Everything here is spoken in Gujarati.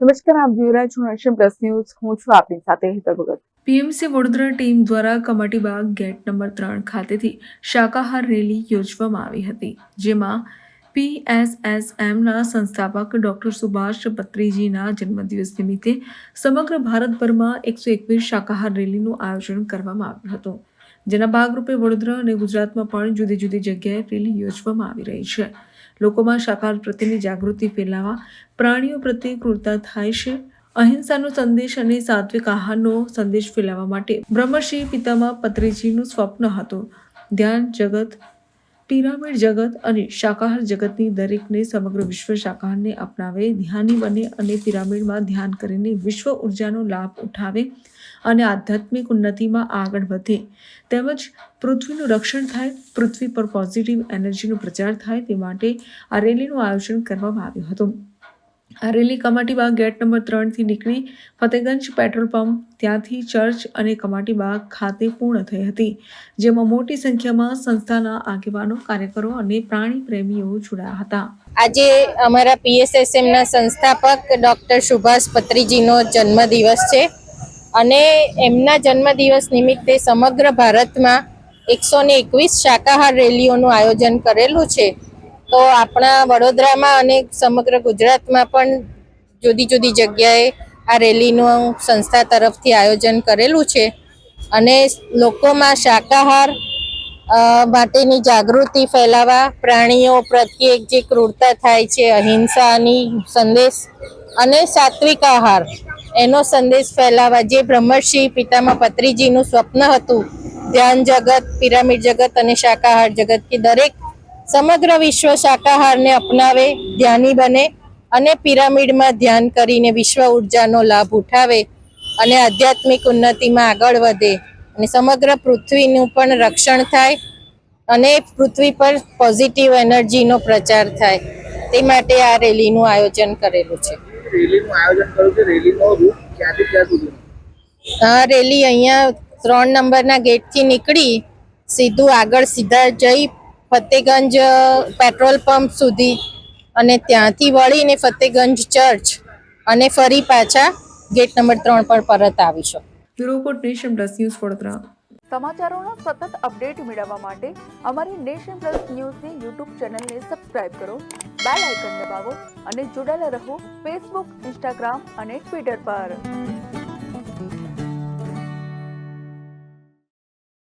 નમસ્કાર, આપ જોઈ રહ્યા છો નેશન પ્લસ ન્યૂઝ. હું છું આપની સાથે હેતલ ભગત. પીએમસી વડોદરા ટીમ દ્વારા કમાટીબાગ ગેટ નંબર ત્રણ ખાતેથી શાકાહાર રેલી યોજવામાં આવી હતી, જેમાં પીએસએસએમના સંસ્થાપક ડૉક્ટર સુભાષ પત્રીજીના જન્મદિવસ નિમિત્તે સમગ્ર ભારતભરમાં એકસો એકવીસ શાકાહાર રેલીનું આયોજન કરવામાં આવ્યું હતું. જેના ભાગરૂપે વડોદરા અને ગુજરાતમાં પણ જુદી જુદી જગ્યાએ રેલી યોજવામાં આવી રહી છે. લોકોમાં શાકાહાર પ્રત્યેની જાગૃતિ ફેલાવવા, પ્રાણીઓ પ્રત્યે ક્રૂરતા થાય છે, અહિંસાનો સંદેશ અને સાત્વિક આહારનો સંદેશ ફેલાવવા માટે બ્રહ્મશ્રી પિતામાં પત્રીજીનું સ્વપ્ન હતું. ધ્યાન, જગત પિરામિડ જગત અને શાકાહાર જગતની દરેકને સમગ્ર વિશ્વ શાકાહારને અપનાવે, ધ્યાની બને અને પિરામિડમાં ધ્યાન કરીને વિશ્વ ઉર્જાનો લાભ ઉઠાવે અને આધ્યાત્મિક ઉન્નતિમાં આગળ વધે. તેમજ પૃથ્વીનું રક્ષણ થાય, પૃથ્વી પર પોઝિટિવ એનર્જીનો પ્રચાર થાય તે માટે આ રેલીનું આયોજન કરવામાં આવ્યું હતું. રેલી કમાટીબાગ ગેટ નંબર ત્રણથી નીકળી ફતેગંજ પેટ્રોલ પંપ, ત્યાંથી ચર્ચ અને કમાટીબાગ ખાતે પૂર્ણ થઈ હતી, જેમાં મોટી સંખ્યામાં સંસ્થાના આગેવાનો, કાર્યકરો અને પ્રાણી પ્રેમીઓ જોડાયા હતા. આજે અમારા પીએસએસએમના સંસ્થાપક ડૉક્ટર સુભાષ પત્રીજીનો જન્મદિવસ છે અને એમના જન્મદિવસ નિમિત્તે સમગ્ર ભારતમાં એકસો ને એકવીસ શાકાહાર રેલીઓનું આયોજન કરેલું છે. તો આપણા વડોદરામાં અને સમગ્ર ગુજરાતમાં પણ જુદી જુદી જગ્યાએ આ રેલીનું સંસ્થા તરફથી આયોજન કરેલું છે. અને લોકોમાં શાકાહાર માટેની જાગૃતિ ફેલાવવા, પ્રાણીઓ પ્રત્યે જે ક્રૂરતા થાય છે, અહિંસાની સંદેશ અને સાત્વિક આહાર, એનો સંદેશ ફેલાવવા જે બ્રહ્મર્ષિ પિતામાં પત્રીજીનું સ્વપ્ન હતું, ધ્યાન જગત, પિરામિડ જગત અને શાકાહાર જગત કે દરેક સમગ્ર વિશ્વ શાકાહારને અપનાવે ધ્યાની બને અને પિરામિડમાં ધ્યાન કરીને વિશ્વ ઉર્જાનો લાભ ઉઠાવે અને આધ્યાત્મિક ઉન્નતિમાં આગળ વધે અને સમગ્ર પૃથ્વીનું પણ રક્ષણ થાય અને પૃથ્વી પર પોઝિટિવ એનર્જીનો પ્રચાર થાય. તે માટે આ રેલીનું આયોજન કરેલું છે. રેલીનું આયોજન કર્યું છે. રેલીનો રૂટ ક્યાંથી ક્યાં સુધીનો આ રેલી અહીંયા ત્રણ નંબરના ગેટથી નીકળી સીધું આગળ સીધા જઈ ફતેગંજ પેટ્રોલ પંપ સુધી અને ત્યાંથી વળીને ફતેગંજ ચર્ચ અને ફરી પાછા ગેટ નંબર ત્રણ પર પરત આવીશું. Report nation plus news Vadodara. સમાચારોનો સતત અપડેટ મેળવવા માટે અમારી નેશન પ્લસ ન્યૂઝની યુટ્યુબ ચેનલને સબસ્ક્રાઇબ કરો બેલ આઇકન દબાવો અને જોડાયેલા રહો ફેસબુક ઇન્સ્ટાગ્રામ અને ટ્વિટર પર.